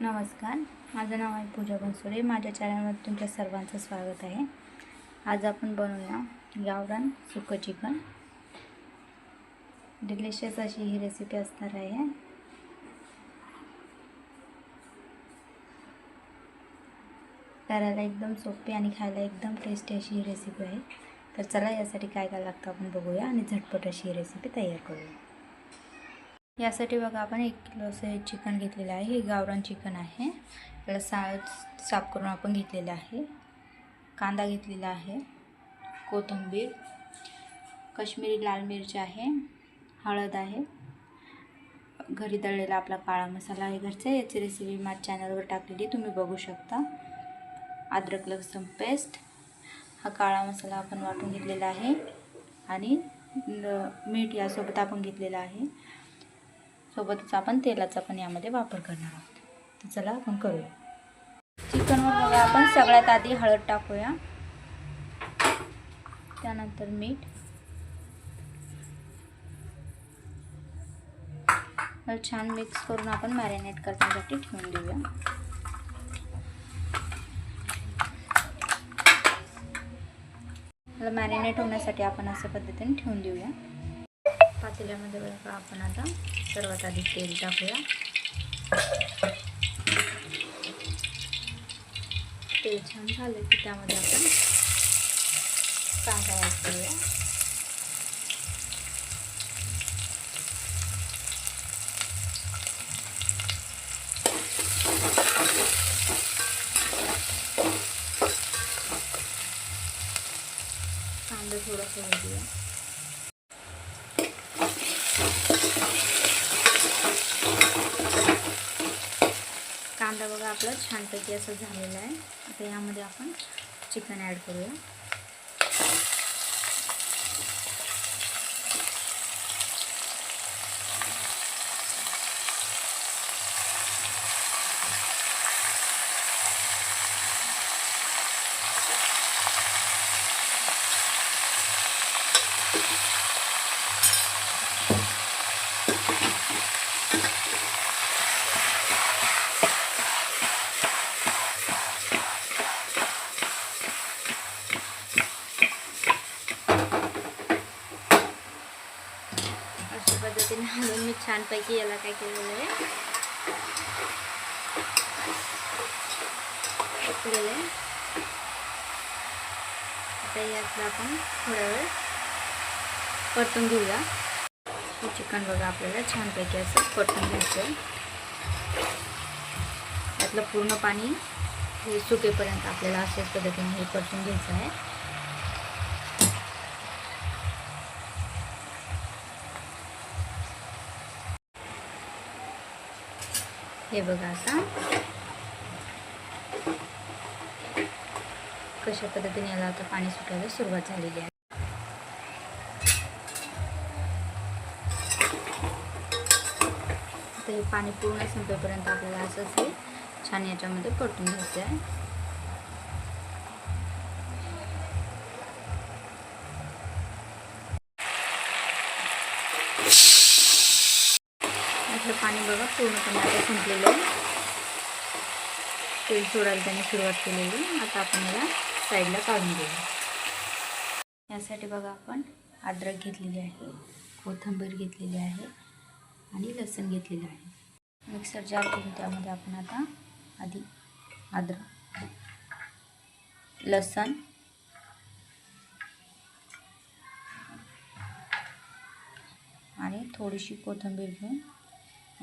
नमस्कार. माझं नाव आहे पूजा बनसोडे. माझ्या चॅनलवर तुमच्या सर्वांचं स्वागत आहे. आज आपण बनवूया गावरान सुकं चिकन. डिलिशियस अशी ही रेसिपी असणार आहे. करायला एकदम सोपी आणि खायला एकदम टेस्टी अशी ही रेसिपी आहे. तर चला यासाठी काय काय लागतं आपण बघूया आणि झटपट अशी ही रेसिपी तयार करूया. यासाठी बघा आपण एक किलो असं हे चिकन घेतलेलं आहे. हे गावरान चिकन आहे. याला सा साफ करून आपण घेतलेलं आहे. कांदा घेतलेला आहे. कोथिंबीर कश्मीरी लाल मिरची आहे. हळद आहे. घरी दळलेला आपला काळा मसाला आहे घरचा. याची रेसिपी माझ्या चॅनलवर टाकलेली. तुम्ही बघू शकता. अद्रक लसूण पेस्ट हा काळा मसाला आपण वाटून घेतलेला आहे. आणि मीठ यासोबत आपण घेतलेला आहे. सोबतच आपण तेलाचा पण यामध्ये वापर करणार आहोत. तर चला आपण करूया. चिकनवर बघा आपण सगळ्यात आधी हळद टाकूया. त्यानंतर मीठ. छान मिक्स करून आपण मॅरिनेट करण्यासाठी ठेवून देऊया. मॅरिनेट होण्यासाठी आपण अशा पद्धतीने ठेवून देऊया. पातेल्यामध्ये बघा आपण आता सर्वात आधी तेल टाकूया. तेल छान झालं की त्यामध्ये आपण कांदा ॲड करूया कांदा थोडासा होऊया कांदा बघा आपला छानपैकी असं झालेलं आहे. आता यामध्ये आपण चिकन ॲड करूया अशा पद्धतीने हलवून मी छानपैकी याला काय केलेलं आहे? आहे. आता यातला आपण थोडा वेळ परतून घेऊया. हे चिकन बघा आपल्याला छानपैकी असं परतून घ्यायचं आहे. यातलं पूर्ण पाणी हे सुकेपर्यंत आपल्याला अशाच पद्धतीने हे परतून घ्यायचं आहे. हे बघा आता. कशा पद्धतीने याला आता पाणी सुटायला सुरुवात झालेली आहे. आता हे पाणी पूर्ण संपेपर्यंत आपल्याला असं हे छान याच्यामध्ये परतून घ्यायचं आहे. यातलं पाणी बघा पूर्णपणे आता संपलेलं आहे. तेल सोडायला त्याने सुरुवात केलेली. आता आपण याला साईडला काढून घेऊ यासाठी बघा आपण अद्रक घेतलेली आहे कोथिंबीर घेतलेली आहे आणि लसूण घेतलेलं आहे. मिक्सर जार करून त्यामध्ये आपण आता आधी अद्रक लसण आणि थोडीशी कोथिंबीर घेऊन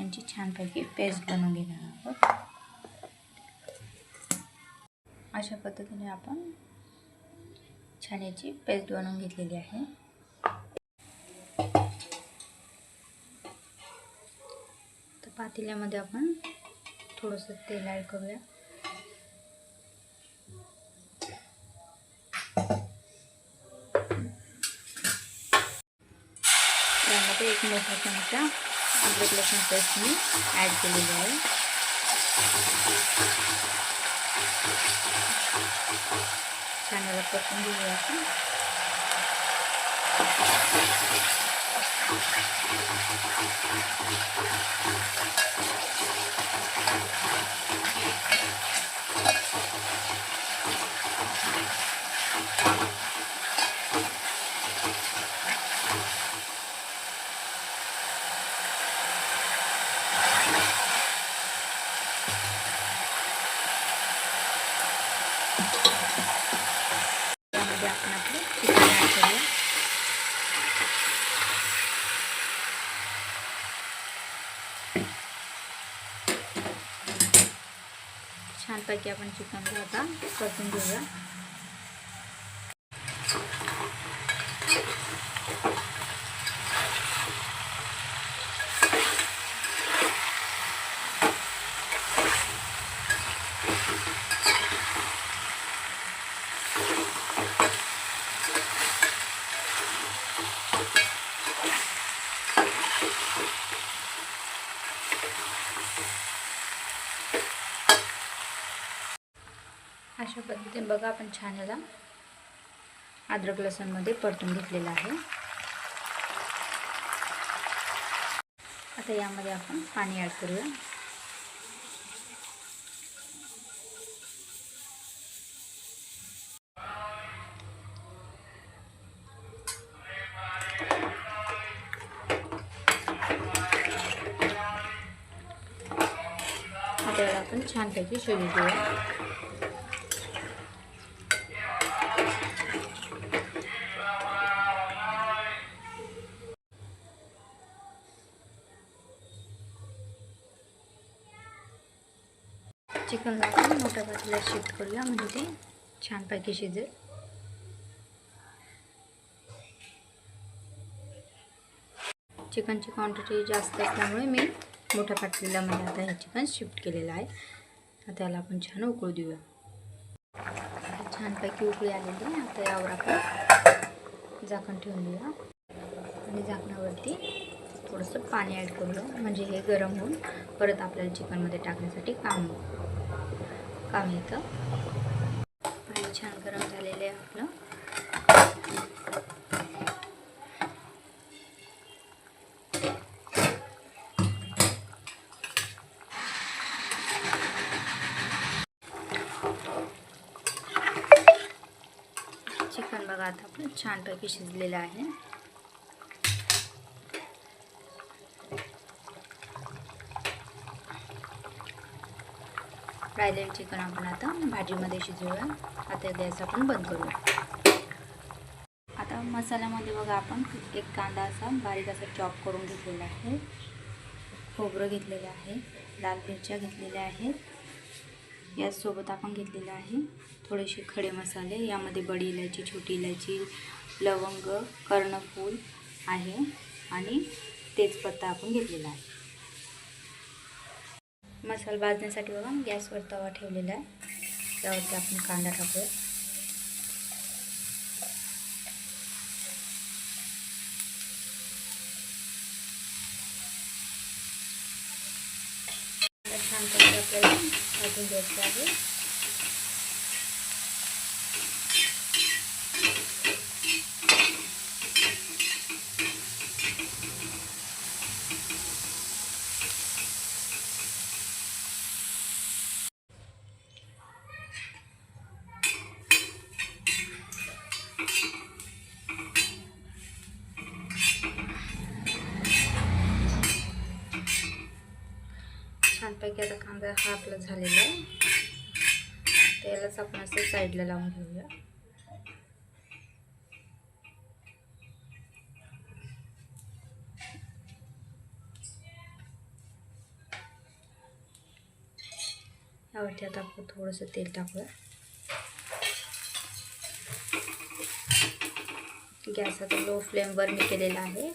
यांची छानपैकी पेस्ट बनवून घेणार आहोत. अशा पद्धतीने आपण छान याची पेस्ट बनवून घेतलेली आहे. तर पातेल्यामध्ये आपण थोडंसं तेल ॲड करूया. त्यामध्ये एक मोठा चमचा अद्रक लसूण पेस्ट मी ॲड केलेली आहे. छान याला परतून घेऊया आपण. त्यामध्ये आपण आपलं चिकन ॲड करूया छानपैकी आपण चिकनला आता परतून घेऊया अशा पद्धतीने बघा आपण छान याला अद्रक लसूणमध्ये परतून घेतलेलं आहे. आता यामध्ये आपण पाणी ॲड करूया. आता याला आपण छानपैकी शिजू देऊया. चिकनला आपण मोठ्या पातेल्यात शिफ्ट करूया. म्हणजे ते छानपैकी शिजेल. चिकनची क्वांटिटी जास्त असल्यामुळे मी मोठ्या म्हणजे आता हे चिकन शिफ्ट केलेलं आहे. आता त्याला आपण छान उकळू देऊया. छानपैकी उकळी आलेली आहे. आता यावर आपण झाकण ठेवून देऊया. आणि झाकणावरती थोडंसं पाणी ॲड करूया. म्हणजे हे गरम होऊन परत आपल्याला चिकनमध्ये टाकण्यासाठी काम काम येतं. पाणी छान गरम झालेलं आहे आपलं. चिकन बघा आता पण छानपैकी शिजलेलं आहे. राहिलेलं चिकन आपण आता भाजीमध्ये शिजवूया. आता गॅस आपण बंद करूया. आता मसाल्यामध्ये बघा आपण एक कांदा असा बारीक असा चॉप करून घेतलेला आहे. खोबरं घेतलेलं आहे. लाल मिरच्या घेतलेल्या आहेत. याचसोबत आपण घेतलेलं आहे थोडेसे खडे मसाले. यामध्ये बडी इलायची छोटी इलायची लवंग कर्णफूल आहे आणि तेजपत्ता आपण घेतलेला आहे. मसाला भाजण्यासाठी बघा गॅसवर तवा ठेवलेला आपण कांदा टाकूया. छानपैकी आपल्याला भाजून त्याचा आता कांदा हा आपला झालेला आहे. त्यालाच आपण असं साईडला लावून घेऊया. यावरती आता आपण थोडंसं तेल टाकूया. गॅस आता लो फ्लेमवर मी केलेला आहे.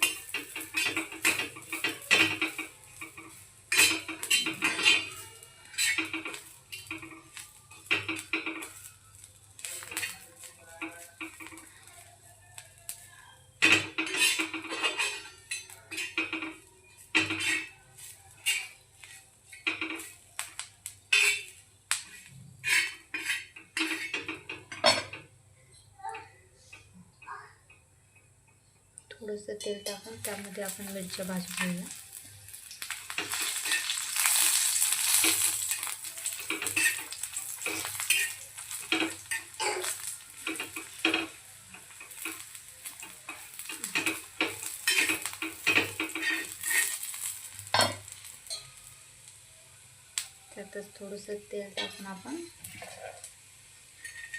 थोडंसं तेल टाकून त्यामध्ये आपण मिरच्या भाजून तेल टाकून आपण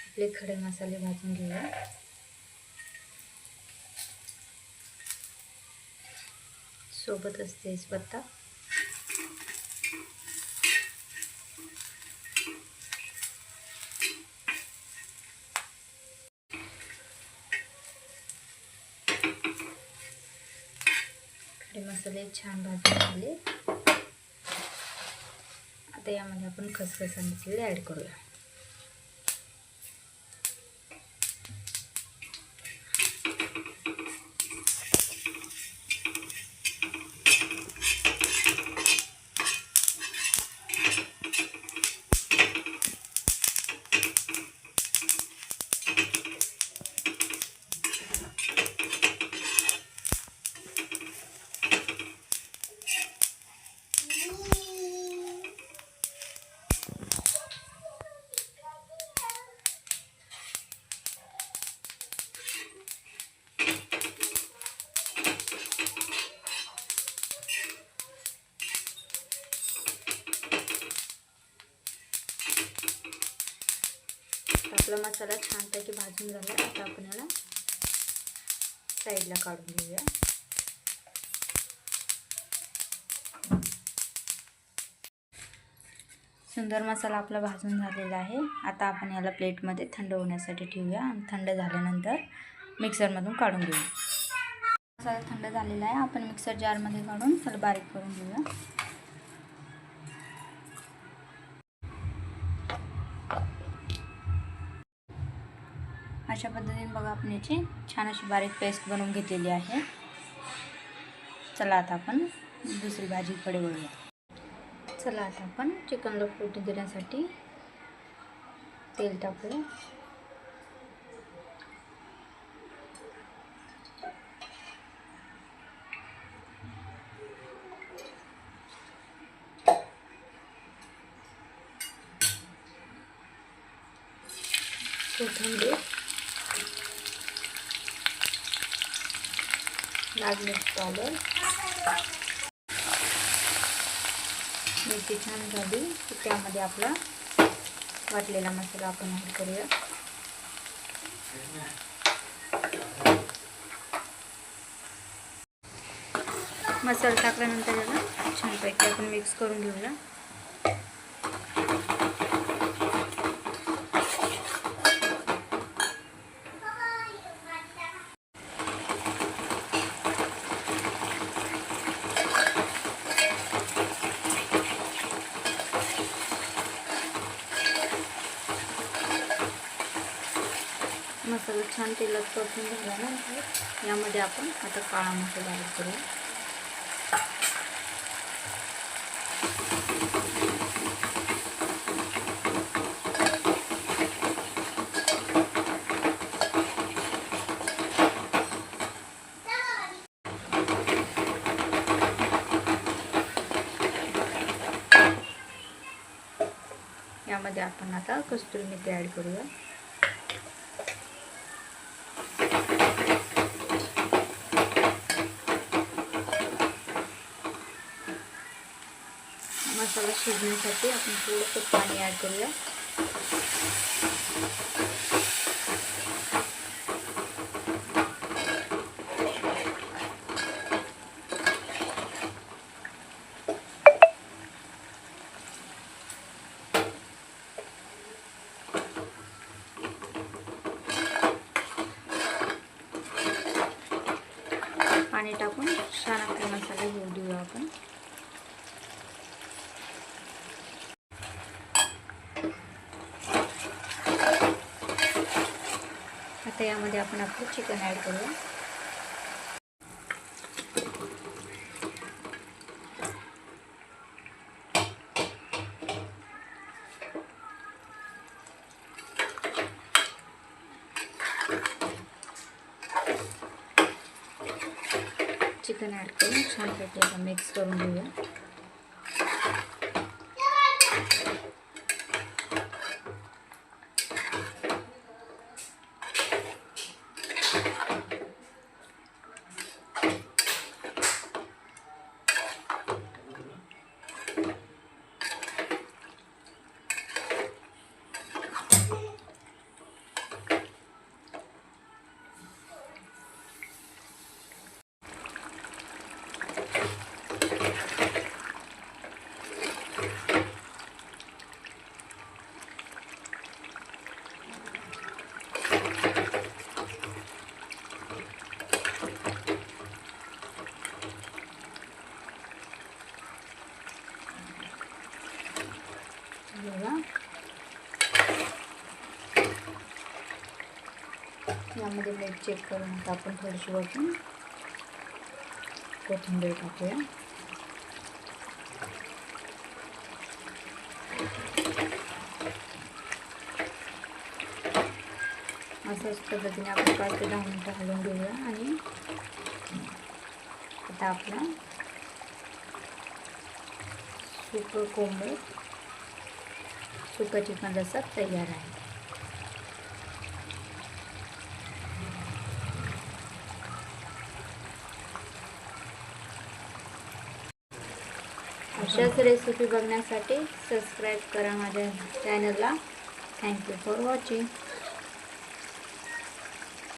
आपले खडे मसाले भाजून घेऊया सोबतच तेजपत्ता खडे मसाले छान भाजून झाले आता यामध्ये आपण खसखस आणि ॲड करूया. आपला मसाला छानपैकी भाजून झाला. आता आपण याला साईडला काढून घेऊया. सुंदर मसाला आपला भाजून झालेला आहे. आता आपण याला प्लेटमध्ये थंड होण्यासाठी ठेवूया आणि थंड झाल्यानंतर मिक्सरमधून काढून घेऊया. मसाला थंड झालेला आहे. आपण मिक्सर जारमध्ये काढून त्याला बारीक करून घेऊया. अशा पद्धतीने बघा आपण याची छान अशी बारीक पेस्ट बनवून घेतलेली आहे. चला आता आपण दुसरी भाजीकडे वळूया. चला आता आपण चिकनला फोडणी देण्यासाठी तेल टाकूया. कोथिंबीर. आज मिक्स पावडर मिरची छान झाली की त्यामध्ये आपला वाटलेला मसाला आपण ॲड करूया. मसाला टाकल्यानंतर याला छानपैकी आपण मिक्स करून घेऊया मसाला छान तेलात परतून झाल्यानंतर यामध्ये आपण आता काळा मसाला ॲड करूया यामध्ये आपण आता कस्तुरी मेथी ॲड करूया मसाला शिजण्यासाठी आपण थोडंसं पाणी ॲड करूया पाणी टाकून छान आपला मसाला घेऊ देऊया आपण आता यामध्ये आपण आपलं चिकन ॲड करूया. चिकन ॲड करून छानपैकी आता मिक्स करून घेऊया. त्यामध्ये मीठ चेक करून आपण थोडीशी वाटून कोथिंबीर टाकूया. असंच पद्धतीने आपण पाच ते दहा मिनटं हलवून घेऊया आणि आता आपला सुकं कोंबड सुकं चिकन रसा तयार आहे. अशाच रेसिपी बघण्यासाठी सबस्क्राईब करा माझ्या चॅनलला थँक्यू फॉर वॉचिंग